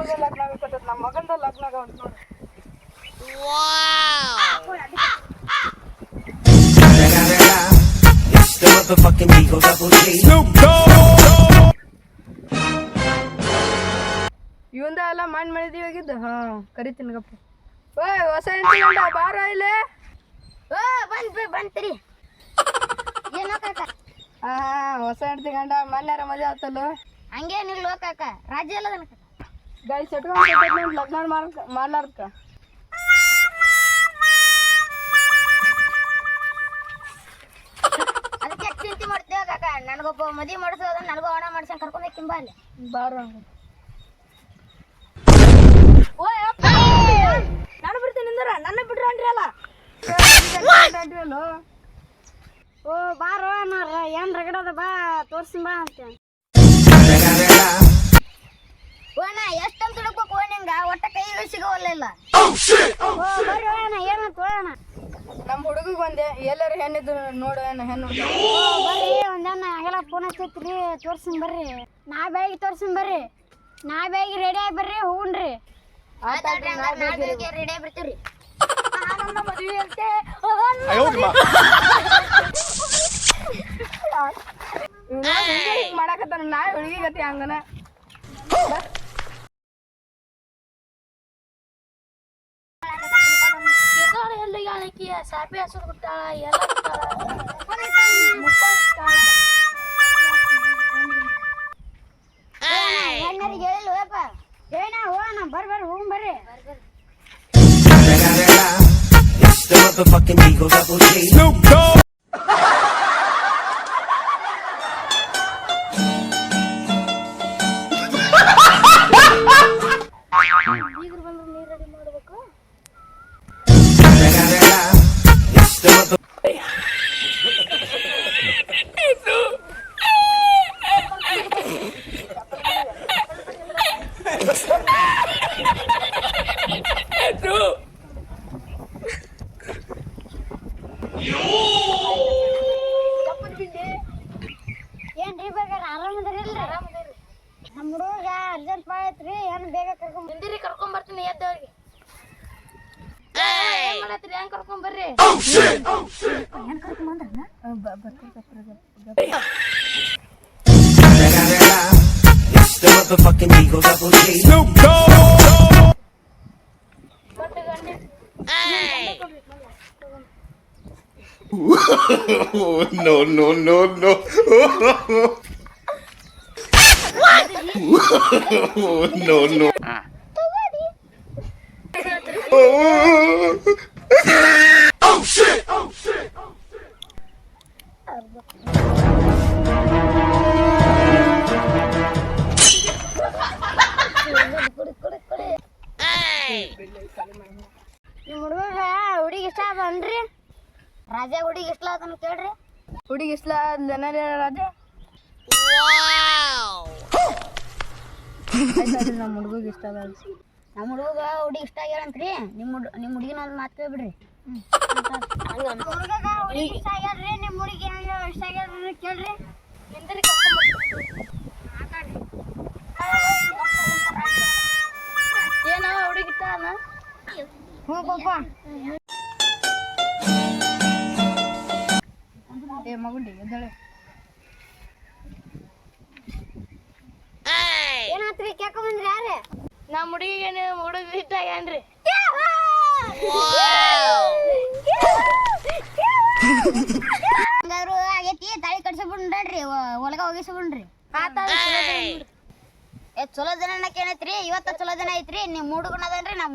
ಮಕ್ಕಳದ ಲಗ್ನ ಆಗಕತ್ತದ ನಮ್ಮ ಮಗಂದ ಲಗ್ನ ಆಗ ಅಂತ ನೋಡಿ. It's the motherfucking Eagle Double G. ಇವಂದ ಎಲ್ಲ ಮಾಡಿ ಮಾಡಿದೀವಿ ಆಗಿದ್ದು ಹಾ ಕರಿತೀನಿ ಗಪ್ಪ. ಓಯ್ ಹೊಸ ಹೆಂಡತಿ ಬಾರ ಇಲ್ಲೇ. ಓ ಬಂದ್ ಬಂತ್ರಿ ಏನೋ ಕಾಕ ಹಾ ಹೊಸ ಹೆಂಡತಿ ಗಂಡ ಮನ್ಯಾರ ಮದುವೆ ಆತಲ್ಲ. ಹಂಗೇನಿಲ್ಲ ಕಾಕ ರಾಜ್ಯ ಎಲ್ಲ ಗಾಡಿ ಸೆಟ್ಕೊಂಡು ಲಗ್ನ ಮಾಡ್ಲಾರ್ಕ ಮಾಡ್ಲಾರ್ದಕ್ಕ ಅದಕ್ಕೆ ಚಿಂತೆ ಮಾಡ್ತೇವ ಕಾಕ? ನನಗೊಬ್ಬ ಮದಿ ಮಾಡಿಸೋದ ನನಗೂ ಹಣ ಮಾಡ್ಸಂಗ್ ಹೋಗ್ತೀನಿ ಅಲ್ಲಿ. ಬಾರ ನಾನು ಬಿಡ್ತೀನಿ ನಿಂದ್ರ ನನ್ನ ಬಿಡ್ರಿ ಅಂದ್ರಿ ಅಲ್ಲ ಓ ಬಾರ ಏನ್ ರಗಡದ ಬಾ ತೋರ್ಸಿನ್ ಬಾ ಅಂತ. ಸಿಗೋವಲ್ಲ ಇಲ್ಲ ಓ ಬರ್ರಿ ಏನಂತ ಓ ನಮ್ಮ ಹುಡುಗಿಗೆ ಒಂದೆ ಎಲ್ಲರೂ ಹೆಣ್ಣಿದ್ದು ನೋಡು ಹೆಣ್ಣು. ಬರ್ರಿ ಒಂದನ್ನ ಆಗಲ್ಲ ಫೋನ್ ಹಚ್ಚೈತ್ರಿ ತೋರ್ಸಿನ್ ಬರ್ರಿ. ನಾ ಬೇಗ ತೋರ್ಸಿನ್ ಬರ್ರಿ. ನಾ ಬೇಗ ರೆಡಿ ಆಗಿ ಬರ್ರಿ ಹೂನ್ರಿ. ರೆಡಿ ಆಗಿ ಬರ್ತೀವ್ರಿ. ನನ್ನ ಮದುವೆ ಅಂತೆ ಮಾಡಾಕತ್ತಾನ ನಾ ಹುಡುಗಿ ಗತಿ ಹಂಗನ. ಸಾಪಿ ಹಸುರು ಬಿಟ್ಟಾಳ ಎಲ್ಲ ಹೆಣ್ಣರಿಗೆ ಹೇಳಿಲ್ವಪ್ಪ ಏನ ಹೋಣ ಬರ್ ಬರ್ ಹೂ ಬರ್ರಿ It's the ಬೇಗ ಕರ್ಕೊಂಡ್ ಬಂದಿರಿ ಕರ್ಕೊಂಡ್ ಬರ್ತೀನಿ ಎದ್ದವ್ರಿಗೆ ಏನ್ ಮಾಡತ್ರಿ ಹೆಂಗ್ ಕರ್ಕೊಂಡ್ ಬರ್ರಿ ಏನ್ ಕರ್ಕೊಂಡ್ ಬಂದ್ರನ It's the motherfucking Eagle Double G. Oh, no, no, no, no. oh, no, no. ನಿಮ್ ಹುಡುಗ ಹುಡುಗಿ ಇಷ್ಟ ಬನ್ರಿ ರಾಜಾ ಹುಡುಗಿ ಇಷ್ಟ ಅದನ್ನ ಕೇಳ್ರಿ ಹುಡುಗಿ ಇಸ್ಲ ರಾಜ ನಮ್ಮ ಹುಡುಗಿಗೆ ಇಷ್ಟ ಅದ ನಮ್ಮ ಹುಡುಗ ಹುಡುಗಿ ಇಷ್ಟ ಆಗ್ಯಾರಂತ್ರಿ ನಿಮ್ಮ ಹುಡ್ ನಿಮ್ಮ ಹುಡುಗಿನ ಒಂದು ಮಾತು ಕೇಳ್ಬಿಡ್ರಿ. ಇಷ್ಟ ಆಗ್ಯಾರ್ರಿ ನಿಮ್ಮ ಹುಡುಗಿ ಇಷ್ಟ ಆಗ್ಯಾರ ಕೇಳ್ರಿ. ಏನೋ ಹುಡುಗಿ ಹ್ಞೂ ಪಾಪ ಏ ಮಗುಂಡಿ ಎದ್ದಳೆ. ನಮ್ಮ ಹುಡುಗಿಗೆ ನೀವು ಹುಡುಗ ಇಷ್ಟ ಆಗ್ಯಾನ್ರಿ ಹಂಗಾರು ಆಗೈತಿ ತಾಳಿ ಕಟ್ಸಿಬಿಡ್ರಿ ಹೊಲಗ ಹೋಗಿಸ್ಬಿಡ್ರಿ ಏ ಚಲೋ ದಿನ ಏನೈತ್ರಿ? ಇವತ್ತ ಚಲೋ ದಿನ ಐತ್ರಿ ನಿಮ್ ಹುಡುಗನ ಮಾಡಿ ನಮ್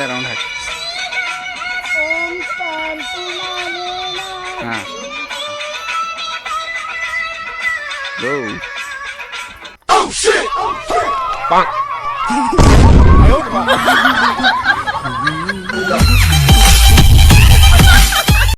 ಅಂದರೆ ರೌಂಡ್ ಹಾಕಿ ಹಾಂ Oh shit! Fuck!